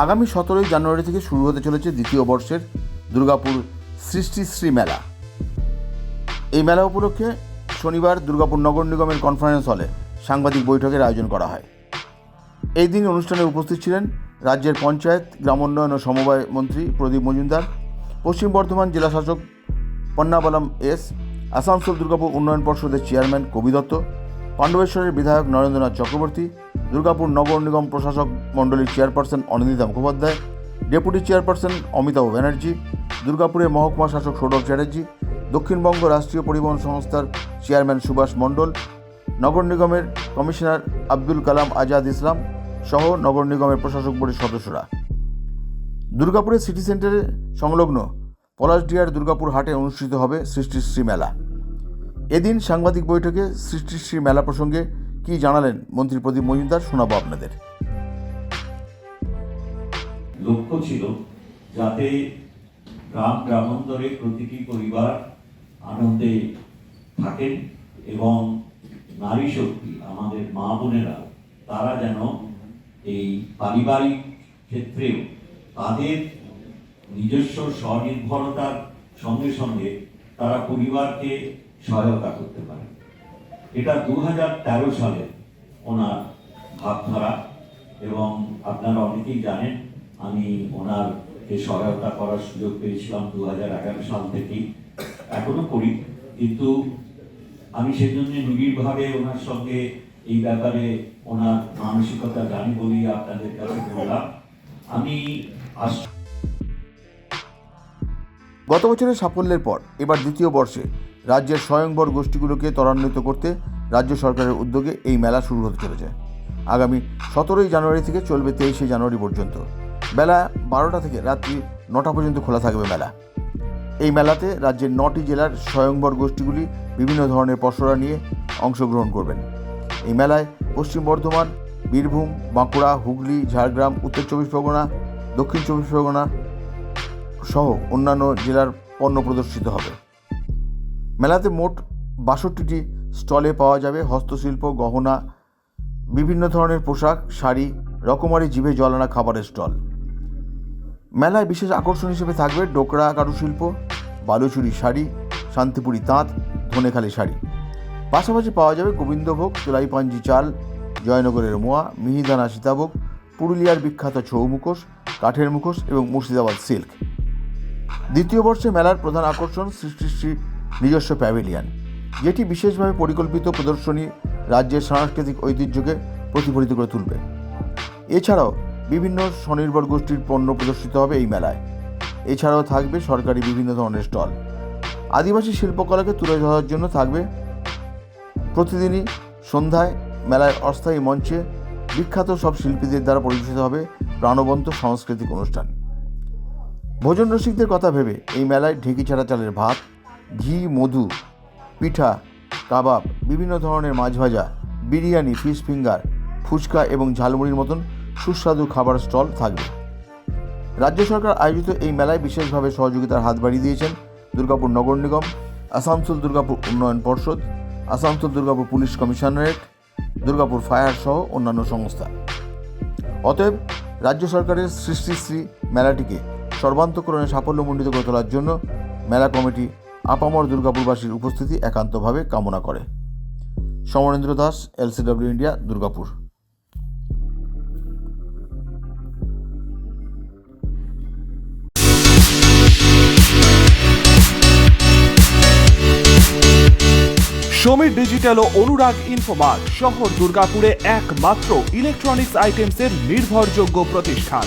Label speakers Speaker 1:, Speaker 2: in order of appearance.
Speaker 1: আগামী সতেরোই জানুয়ারি থেকে শুরু হতে চলেছে দ্বিতীয় বর্ষের দুর্গাপুর সৃষ্টিশ্রী মেলা। এই মেলা উপলক্ষে শনিবার দুর্গাপুর নগর নিগমের কনফারেন্স হলে সাংবাদিক বৈঠকের আয়োজন করা হয়। এই দিন অনুষ্ঠানে উপস্থিত ছিলেন রাজ্যের পঞ্চায়েত, গ্রামোন্নয়ন ও সমবায় মন্ত্রী প্রদীপ মজুমদার, পশ্চিম বর্ধমান জেলা শাসক পন্নাবালাম এস, আসানসোল দুর্গাপুর উন্নয়ন পর্ষদের চেয়ারম্যান কবি দত্ত, পাণ্ডবেশ্বরের বিধায়ক নরেন্দ্রনাথ চক্রবর্তী দুর্গাপুর নগর নিগম প্রশাসক মণ্ডলীর chairperson Anindita Mukhopadhyay, deputy chairperson Amitabh Banerjee, দুর্গাপুরের মহকুমা শাসক সৌরভ চ্যাটার্জি, দক্ষিণবঙ্গ রাষ্ট্রীয় পরিবহন সংস্থার চেয়ারম্যান সুভাষ মণ্ডল, নগর নিগমের কমিশনার আব্দুল কালাম আজাদ ইসলাম সহ নগর নিগমের প্রশাসক বোর্ডের সদস্যরা। দুর্গাপুরের সিটি সেন্টারে সংলগ্ন পলাশডিয়ার দুর্গাপুর হাটে অনুষ্ঠিত হবে সৃষ্টিশ্রী মেলা। এদিন সাংবাদিক বৈঠকে সৃষ্টিশ্রী মেলা প্রসঙ্গে কী জানালেন মন্ত্রী প্রদীপ মজুমদার, শোনাবো আপনাদের।
Speaker 2: লক্ষ্য ছিল যাতে গ্রাম গ্রামান্তরে প্রতিটি পরিবার আনন্দে থাকেন এবং নারী শক্তি, আমাদের মা বোনেরা, তারা যেন এই পারিবারিক ক্ষেত্রেও তাদের নিজস্ব স্বনির্ভরতার সঙ্গে সঙ্গে তারা পরিবারকে সহায়তা করতে পারে এটা দু তেরো সালে ওনার ভাবধারা এবং আপনারা অনেকেই জানেন, আমি ওনারকে সহায়তা করার সুযোগ পেয়েছিলাম দু হাজার এগারো সাল থেকেই। এখনও করি, কিন্তু আমি সেজন্য নিবিড়ভাবে ওনার সঙ্গে এই ব্যাপারে ওনার মানসিকতা জানি বলি আপনাদের কাছে বললাম। আমি আস
Speaker 1: গত বছরের সাফল্যের পর এবার দ্বিতীয় বর্ষে রাজ্যের স্বয়ংবর গোষ্ঠীগুলোকে ত্বরান্বিত করতে রাজ্য সরকারের উদ্যোগে এই মেলা শুরু হতে চলেছে। আগামী সতেরোই জানুয়ারি থেকে চলবে তেইশে জানুয়ারি পর্যন্ত। বেলা বারোটা থেকে রাত্রি নটা পর্যন্ত খোলা থাকবে মেলা। এই মেলাতে রাজ্যের নটি জেলার স্বয়ংবর গোষ্ঠীগুলি বিভিন্ন ধরনের পসরা নিয়ে অংশগ্রহণ করবেন। এই মেলায় পশ্চিম বর্ধমান, বীরভূম, বাঁকুড়া, হুগলি, ঝাড়গ্রাম, উত্তর চব্বিশ পরগনা, দক্ষিণ চব্বিশ পরগনা সহ অন্যান্য জেলার পণ্য প্রদর্শিত হবে। মেলাতে মোট বাষট্টিটি স্টলে পাওয়া যাবে হস্তশিল্প, গহনা, বিভিন্ন ধরনের পোশাক, শাড়ি, রকমারি জিভে জলানা খাবারের স্টল। মেলায় বিশেষ আকর্ষণ হিসেবে থাকবে ডোকরা কারুশিল্প, বালুচুরি শাড়ি, শান্তিপুরি তাঁত, ধনেখালি শাড়ি। পাশাপাশি পাওয়া যাবে গোবিন্দভোগ, চোলাইপাঞ্জি চাল, জয়নগরের মোয়া, মিহিদানা সীতাভোগ, পুরুলিয়ার বিখ্যাত ছৌ মুখোশ, কাঠের মুখোশ এবং মুর্শিদাবাদ সিল্ক। দ্বিতীয় বর্ষে মেলার প্রধান আকর্ষণ সৃষ্টিশ্রী নিজস্ব প্যাভিলিয়ন, যেটি বিশেষভাবে পরিকল্পিত প্রদর্শনী রাজ্যের সাংস্কৃতিক ঐতিহ্যকে প্রতিফলিত করে তুলবে। এছাড়াও বিভিন্ন স্বনির্ভর গোষ্ঠীর পণ্য প্রদর্শিত হবে এই মেলায়। এছাড়াও থাকবে সরকারি বিভিন্ন ধরনের স্টল। আদিবাসী শিল্পকলাকে তুলে ধরার জন্য থাকবে প্রতিদিনই সন্ধ্যায় মেলায় অস্থায়ী মঞ্চে বিখ্যাত সব শিল্পীদের দ্বারা পরিবেশিত হবে প্রাণবন্ত সাংস্কৃতিক অনুষ্ঠান। ভোজন রসিকদের কথা ভেবে এই মেলায় ঢেঁকি ছাড়া চালের ভাত, ঘি, মধু, পিঠা, কাবাব, বিভিন্ন ধরনের মাছ ভাজা, বিরিয়ানি, ফিশ ফিঙ্গার, ফুচকা এবং ঝালমুড়ির মতন সুস্বাদু খাবার স্টল থাকবে। রাজ্য সরকার আয়োজিত এই মেলায় বিশেষভাবে সহযোগিতার হাত বাড়িয়ে দিয়েছেন দুর্গাপুর নগর নিগম, আসানসোল দুর্গাপুর উন্নয়ন পর্ষদ, Asansol Durgapur police commissionerate, Durgapur fire সহ অন্যান্য সংস্থা। অতএব রাজ্য সরকারের সৃষ্টিশ্রী মেলাটিকে সর্বান্তকরণে সাফল্যমণ্ডিত করে তোলার জন্য মেলা কমিটি আপামর দুর্গাপুরবাসীর উপস্থিতি একান্তভাবে কামনা করে। Samarendra Das, LCW India, Durgapur.
Speaker 3: Samir digital ও অনুরাগ ইনফোমার্ট শহর দুর্গাপুরে একমাত্র ইলেকট্রনিক্স আইটেমসের নির্ভরযোগ্য প্রতিষ্ঠান।